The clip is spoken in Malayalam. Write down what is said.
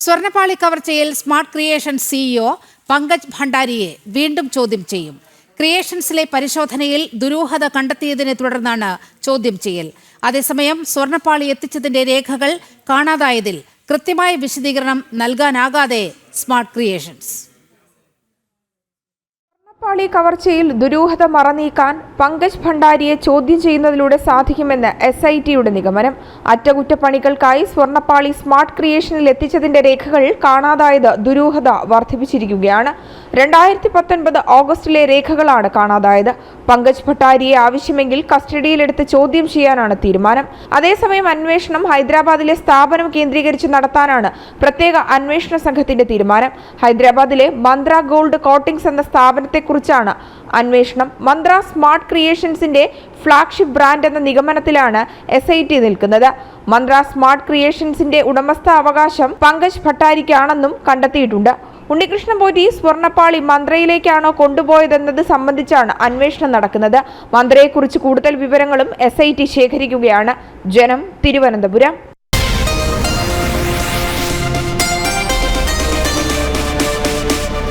സ്വർണപ്പാളി കവർച്ചയിൽ സ്മാർട്ട് ക്രിയേഷൻ സിഇഒ പങ്കജ് ഭണ്ഡാരിയെ വീണ്ടും ചോദ്യം ചെയ്യും. ക്രിയേഷൻസിലെ പരിശോധനയിൽ ദുരൂഹത കണ്ടെത്തിയതിനെ തുടർന്നാണ് ചോദ്യം ചെയ്യൽ. അതേസമയം സ്വർണപ്പാളി എത്തിച്ചതിന്റെ രേഖകൾ കാണാതായതിൽ കൃത്യമായ വിശദീകരണം നൽകാനാകാതെ സ്മാർട്ട് ക്രിയേഷൻസ്. സ്വർണപ്പാളി കവർച്ചയിൽ ദുരൂഹത മറനീക്കാൻ പങ്കജ് ഭണ്ഡാരിയെ ചോദ്യം ചെയ്യുന്നതിലൂടെ സാധിക്കുമെന്ന് എസ് ഐ ടിയുടെ നിഗമനം. അറ്റകുറ്റപ്പണികൾക്കായി സ്വർണപ്പാളി സ്മാർട്ട് ക്രിയേഷനിൽ എത്തിച്ചതിന്റെ രേഖകൾ കാണാതായത് ദുരൂഹത വർദ്ധിപ്പിച്ചിരിക്കുകയാണ്. രണ്ടായിരത്തി പത്തൊൻപത് ഓഗസ്റ്റിലെ രേഖകളാണ് കാണാതായത്. പങ്കജ് ഭട്ടാരിയെ ആവശ്യമെങ്കിൽ കസ്റ്റഡിയിലെടുത്ത് ചോദ്യം ചെയ്യാനാണ് തീരുമാനം. അതേസമയം അന്വേഷണം ഹൈദരാബാദിലെ സ്ഥാപനം കേന്ദ്രീകരിച്ച് നടത്താനാണ് പ്രത്യേക അന്വേഷണ സംഘത്തിന്റെ തീരുമാനം. ഹൈദരാബാദിലെ മന്ത്ര ഗോൾഡ് കോട്ടിങ്സ് എന്ന സ്ഥാപനത്തെക്കുറിച്ചാണ് അന്വേഷണം. മന്ത്ര സ്മാർട്ട് ക്രിയേഷൻസിന്റെ ഫ്ളാഗ്ഷിപ്പ് ബ്രാൻഡ് എന്ന നിഗമനത്തിലാണ് എസ് ഐ ടി നിൽക്കുന്നത്. മന്ത്ര സ്മാർട്ട് ക്രിയേഷൻസിന്റെ ഉടമസ്ഥാവകാശം പങ്കജ് ഭട്ടാരിക്കാണെന്നും കണ്ടെത്തിയിട്ടുണ്ട്. ഉണ്ണികൃഷ്ണൻ പോറ്റി സ്വർണപ്പാളി മന്ത്രയിലേക്കാണോ കൊണ്ടുപോയതെന്നത് സംബന്ധിച്ചാണ് അന്വേഷണം നടക്കുന്നത്. മന്ത്രയെക്കുറിച്ച് കൂടുതൽ വിവരങ്ങളും എസ് ശേഖരിക്കുകയാണ്. ജനം തിരുവനന്തപുരം.